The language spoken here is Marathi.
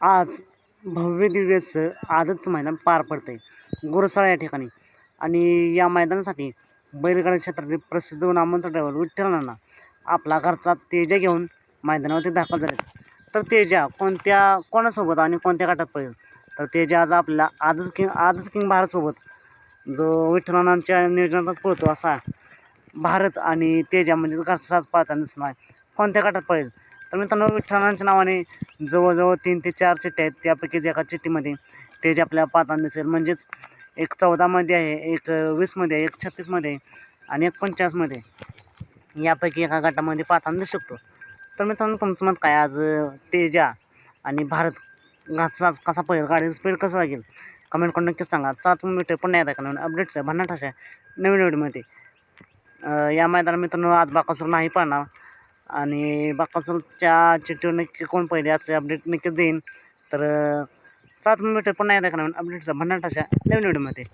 आज भव्य दिव्यचं आजच मैदान पार पडतं आहे गुरसाळा या ठिकाणी. आणि या मैदानासाठी बैलगाडी क्षेत्रातील प्रसिद्ध नामवंत ड्रायव्हर विठ्ठलांना आपला घरचा तेजा घेऊन मैदानावरती दाखल झाले तर तेजा कोणत्या कोणासोबत आणि कोणत्या गटात पडेल तर तेजा आज आपल्या आदत किंग आदत किंग भारतसोबत जो विठ्ठलांच्या नियोजनात पळतो असा भारत आणि तेजा म्हणजे घरचाच पाहताना दिसणार कोणत्या गटात पडेल तर मित्रांनो विठ्ठलांच्या नावाने जवळजवळ तीन ते चार चिठ्ठ्या आहेत. त्यापैकीच एका चिठ्ठीमध्ये ते जे आपल्याला पाहताना दिसेल. म्हणजेच एक चौदामध्ये आहे एक वीसमध्ये आहे एक छत्तीसमध्ये आणि एक पंचाळीसमध्ये यापैकी एका गटामध्ये पाहताना दिसू शकतो. तर मित्रांनो तुमचं मत काय? आज तेजा आणि भारत घातचा कसा पडेल गाडीचं स्पीड कसं लागेल? कमेंट करून नक्कीच सांगा. चा तुम्ही पण पुन्हा येतात का नवीन अपडेट्स आहे भन्नाट अशा नवीन व्हिडिओमध्ये या मैदानात मित्रांनो आज बाकासूर नाही पाहणार आणि बाकासूरच्या चिठ्ठीवर नक्की कोण पहिले याचं अपडेट नक्कीच देईन. तर सात मिनिट पण नाही पुन्हा अपडेटचा का नवीन अपडेट्स नवीन व्हिडिओमध्ये